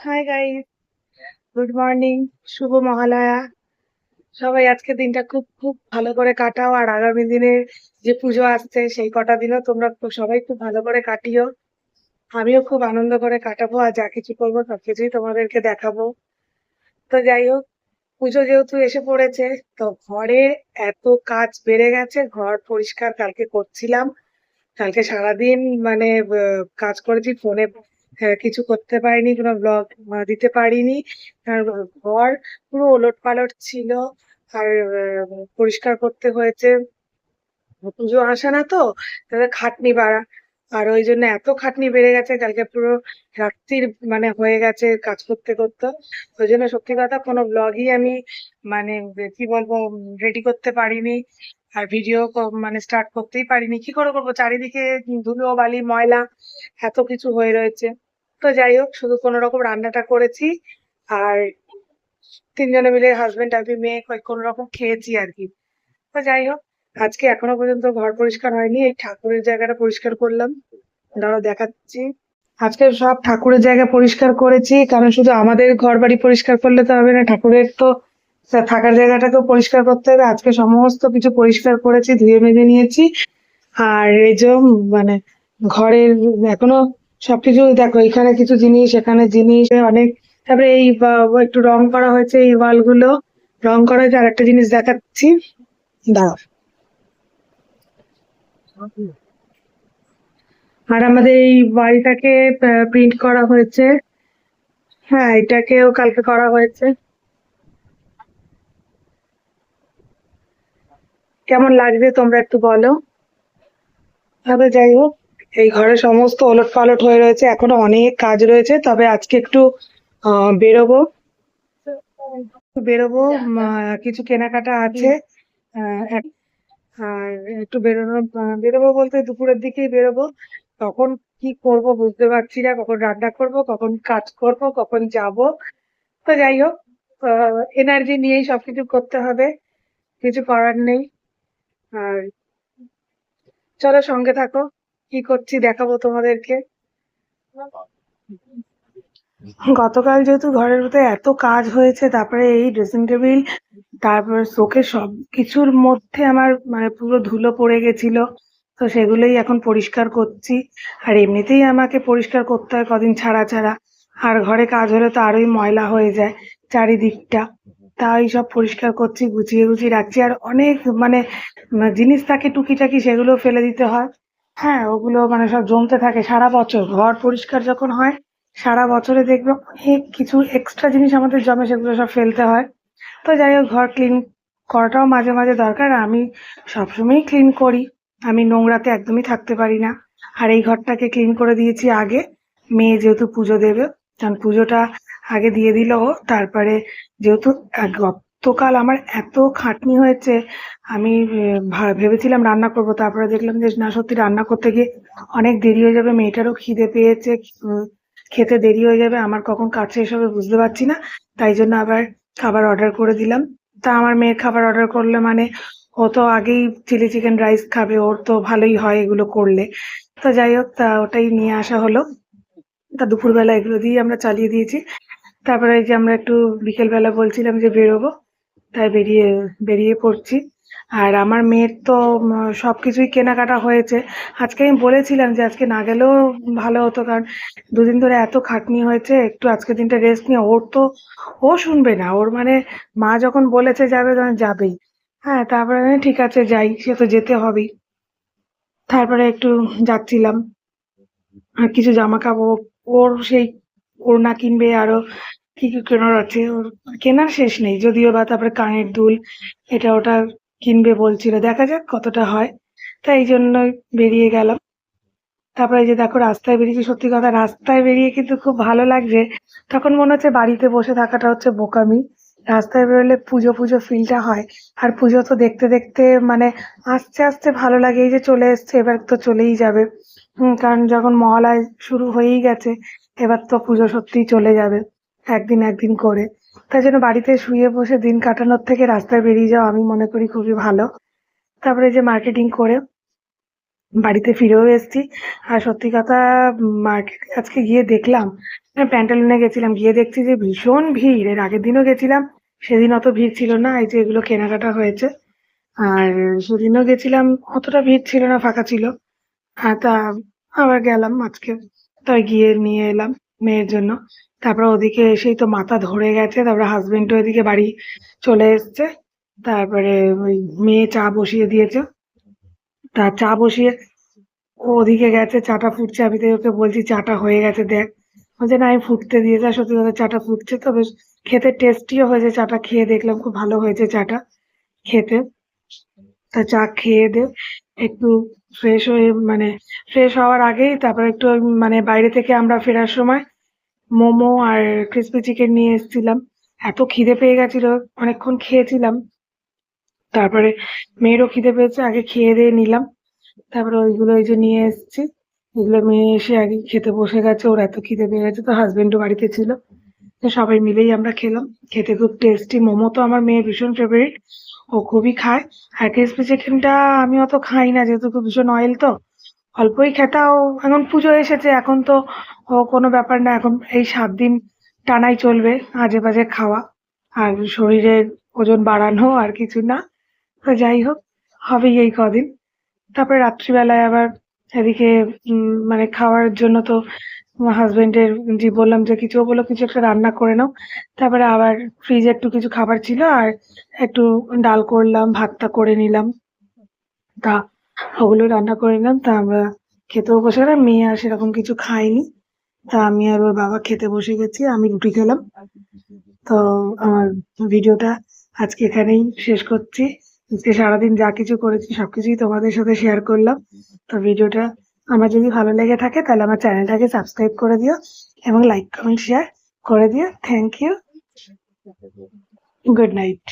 High guys good morning শুভ মহালয়া সবাই, আজকে দিনটা খুব খুব ভালো করে কাটাও। আর আগামী দিনের যে পুজো আসছে, সেই কটা দিনও তোমরা সবাই খুব ভালো করে কাটিও। আমিও খুব আনন্দ করে কাটাবো আর যা কিছু করব সবকিছুই তোমাদেরকে দেখাবো। তো যাই হোক, পুজো যেহেতু এসে পড়েছে, তো ঘরে এত কাজ বেড়ে গেছে, ঘর পরিষ্কার কালকে করছিলাম। কালকে সারাদিন মানে কাজ করেছি, ফোনে কিছু করতে পারিনি, কোনো ব্লগ দিতে পারিনি। ঘর পুরো ওলট পালট ছিল। আর পরিষ্কার করতে হয়েছে। পুজো আসে না তো তাদের খাটনি বাড়া। আর ওই জন্য এত খাটনি বেড়ে গেছে, কালকে পুরো রাত্রির মানে হয়ে গেছে কাজ করতে করতে। ওই জন্য সত্যি কথা কোনো ব্লগই আমি মানে কি বলব রেডি করতে পারিনি। আর ভিডিও মানে স্টার্ট করতেই পারিনি। কি করে করব? চারিদিকে ধুলো, বালি, ময়লা, এত কিছু হয়ে রয়েছে। যাই হোক, শুধু কোনো রকম রান্নাটা করেছি। আর তিনজনে মিলে হাজবেন্ড আমি মেয়ে কোনো রকম খেয়েছি আর কি। তো যাই হোক, আজকে এখনও পর্যন্ত ঘর পরিষ্কার হয়নি, এই ঠাকুরের জায়গাটা পরিষ্কার করলাম। ধরো দেখাচ্ছি। আজকে সব ঠাকুরের জায়গা পরিষ্কার করেছি, কারণ শুধু আমাদের ঘর বাড়ি পরিষ্কার করলে তো হবে না, ঠাকুরের তো থাকার জায়গাটাকেও পরিষ্কার করতে হবে। আজকে সমস্ত কিছু পরিষ্কার করেছি, ধুয়ে মেজে নিয়েছি। আর এই যে মানে ঘরের এখনও সবকিছু দেখো, এখানে কিছু জিনিস, এখানে জিনিস, অনেক। তারপরে এই একটু রং করা হয়েছে এই ওয়ালগুলো রং করা হয়েছে আর একটা জিনিস দেখাচ্ছি। দাঁড়াও। আর আমাদের এই বাড়িটাকে প্রিন্ট করা হয়েছে। হ্যাঁ এটাকেও কালকে করা হয়েছে। কেমন লাগবে তোমরা একটু বলো। তবে যাই হোক। এই ঘরে সমস্ত ওলট পালট হয়ে রয়েছে, এখনও অনেক কাজ রয়েছে, তবে আজকে একটু বেরোবো। বেরোবো কিছু কেনাকাটা আছে আর একটু বেরোনো বেরোবো বলতে দুপুরের দিকেই বেরোবো। তখন কি করব বুঝতে পারছি না, কখন রান্না করব, কখন কাজ করব, কখন যাব। তো যাই হোক এনার্জি নিয়েই সবকিছু করতে হবে, কিছু করার নেই। আর চলো সঙ্গে থাকো। কি করছি দেখাবো তোমাদেরকে? গতকাল যেহেতু ঘরের ভিতরে এত কাজ হয়েছে তারপরে এই ড্রেসিং টেবিল তারপরে শোকে সব কিছুর মধ্যে আমার মানে পুরো ধুলো পড়ে গেছিল। তো সেগুলোই এখন পরিষ্কার করছি। আর এমনিতেই আমাকে পরিষ্কার করতে হয় কদিন ছাড়া ছাড়া। আর ঘরে কাজ হলে তো আরোই ময়লা হয়ে যায় চারিদিকটা। তাই সব পরিষ্কার করছি গুছিয়ে গুছিয়ে রাখছি। আর অনেক মানে জিনিস থাকে টুকিটাকি সেগুলো ফেলে দিতে হয়। হ্যাঁ ওগুলো মানে সব জমতে থাকে সারা বছর। ঘর পরিষ্কার যখন হয়, সারা বছরে দেখবে অনেক কিছু এক্সট্রা জিনিস আমাদের জমে, সেগুলো সব ফেলতে হয়। তো যাই হোক, ঘর ক্লিন করাটাও মাঝে মাঝে দরকার। আমি সবসময়ই ক্লিন করি। আমি নোংরাতে একদমই থাকতে পারি না। আর এই ঘরটাকে ক্লিন করে দিয়েছি আগে। মেয়ে যেহেতু পুজো দেবে, কারণ পুজোটা আগে দিয়ে দিল ও, তারপরে যেহেতু আহ, কাল আমার এত খাটনি হয়েছে আমি ভেবেছিলাম রান্না করব তারপরে দেখলাম যে না সত্যি রান্না করতে গিয়ে অনেক দেরি হয়ে যাবে মেয়েটারও খিদে পেয়েছে খেতে দেরি হয়ে যাবে আমার কখন শেষ হবে বুঝতে পারছি না তাই জন্য আবার খাবার অর্ডার করে দিলাম। তা আমার মেয়ের খাবার অর্ডার করলে মানে ও তো আগেই চিলি চিকেন রাইস খাবে ওর তো ভালোই হয় এগুলো করলে। তো যাই হোক তা ওটাই নিয়ে আসা হলো। তা দুপুরবেলা এগুলো দিয়ে আমরা চালিয়ে দিয়েছি। তারপরে যে আমরা একটু বিকেলবেলা বলছিলাম যে বেরোবো তাই বেরিয়ে বেরিয়ে পড়ছি। আর আমার মেয়ের তো সব কিছুই কেনাকাটা হয়েছে। আজকে আমি বলেছিলাম যে আজকে না গেলেও ভালো হতো, কারণ দুদিন ধরে এত খাটনি হয়েছে, একটু আজকে দিনটা রেস্ট নিয়ে। ওর তো, ও শুনবে না। ওর মানে মা যখন বলেছে যাবে, তখন যাবেই। হ্যাঁ তারপরে ঠিক আছে, যাই, সে তো যেতে হবেই। তারপরে একটু যাচ্ছিলাম। আর কিছু জামা কাপড় ওর সেই ওড়না কিনবে, আরও কি কি কেনার আছে? ওর কেনার শেষ নেই, যদিও বা তারপরে কানের দুল, এটা ওটা কিনবে বলছিল। দেখা যাক কতটা হয়। তাই এই জন্যই বেরিয়ে গেলাম। তারপরে যে দেখো, রাস্তায় বেরিয়েছি, সত্যি কথা রাস্তায় বেরিয়ে কিন্তু খুব ভালো লাগছে। তখন মনে হচ্ছে বাড়িতে বসে থাকাটা হচ্ছে বোকামি। রাস্তায় বেরোলে পুজো পুজো ফিলটা হয়। আর পুজো তো দেখতে দেখতে মানে আস্তে আস্তে ভালো লাগে। এই যে চলে এসছে, এবার তো চলেই যাবে। কারণ যখন মহালয় শুরু হয়েই গেছে, এবার তো পুজো সত্যিই চলে যাবে। একদিন একদিন করে। তাই জন্য বাড়িতে শুয়ে বসে দিন কাটানোর থেকে রাস্তায় বেরিয়ে যাওয়া আমি মনে করি খুবই ভালো। তারপরে যে মার্কেটিং করে বাড়িতে ফিরেও এসেছি। আর সত্যি কথা মার্কেট আজকে গিয়ে দেখলাম প্যান্টালুনে গেছিলাম, গিয়ে দেখছি যে ভীষণ ভিড়। এর আগের দিনও গেছিলাম, সেদিন অত ভিড় ছিল না, এই যে এগুলো কেনাকাটা হয়েছে। আর সেদিনও গেছিলাম, অতটা ভিড় ছিল না, ফাঁকা ছিল। আর তা আবার গেলাম আজকে, তাই গিয়ে নিয়ে এলাম। মেয়ের জন্য। তারপর ওদিকে এসেই তো মাথা ধরে গেছে, তারপরে হাজবেন্ডও এদিকে বাড়ি চলে এসছে। তারপরে ওই মেয়ে চা বসিয়ে দিয়েছে। তা চা বসিয়ে ও ওদিকে গেছে, চাটা ফুটছে। আমি তো ওকে বলছি, চাটা হয়ে গেছে, দেখ। বলছে, না, আমি ফুটতে দিয়েছি সত্যি কথা চাটা ফুটছে তো বেশ। খেতে টেস্টিও হয়েছে চাটা, খেয়ে দেখলাম খুব ভালো হয়েছে চাটা খেতে। তা চা খেয়ে দে, একটু ফ্রেশ হয়ে মানে ফ্রেশ হওয়ার আগেই তারপর একটু ওই মানে বাইরে থেকে আমরা ফেরার সময় মোমো আর ক্রিসপি চিকেন নিয়ে এসেছিলাম। এত খিদে পেয়ে গেছিল, অনেকক্ষণ খেয়েছিলাম। তারপরে মেয়েরও খিদে পেয়েছে, আগে খেয়ে দিয়ে নিলাম। তারপরে ওইগুলো এই যে নিয়ে এসেছি। এগুলো মেয়ে এসে আগে খেতে বসে গেছে, ওর এত খিদে পেয়ে গেছে, তো হাজবেন্ডও বাড়িতে ছিল। তো সবাই মিলেই আমরা খেলাম। খেতে খুব টেস্টি মোমো তো আমার মেয়ের ভীষণ ফেভারিট ও খুবই খায়। আর ক্রিসপি চিকেনটা আমি অত খাই না, যেহেতু খুব ভীষণ অয়েল তো। অল্পই খেতাও এখন পুজো এসেছে, এখন তো ও কোনো ব্যাপার না। এখন এই সাত দিন টানাই চলবে, আজে বাজে খাওয়া। আর শরীরের ওজন বাড়ানো আর কিছু না। তো যাই হোক, হবেই এই কদিন। তারপরে রাত্রিবেলায় আবার এদিকে মানে খাওয়ার জন্য তো হাজবেন্ডের জি বললাম যে, কিছু বলল কিছু একটা রান্না করে নাও। তারপরে আবার ফ্রিজে একটু কিছু খাবার ছিল আর একটু ডাল করলাম, ভাতটা করে নিলাম। তা ওগুলো রান্না করে নিলাম। তা আমরা খেতেও বসে গেলাম, মেয়ে আর সেরকম কিছু খাইনি তা আমি আর ওর বাবা খেতে বসে গেছি, আমি রুটি খেলাম। তো আমার ভিডিওটা আজকে এখানেই শেষ করছি। সারাদিন যা কিছু করেছি, সবকিছুই তোমাদের সাথে শেয়ার করলাম। তো ভিডিওটা আমার যদি ভালো লেগে থাকে, তাহলে আমার চ্যানেলটাকে সাবস্ক্রাইব করে দিও এবং লাইক কমেন্ট শেয়ার করে দিও। Thank you good night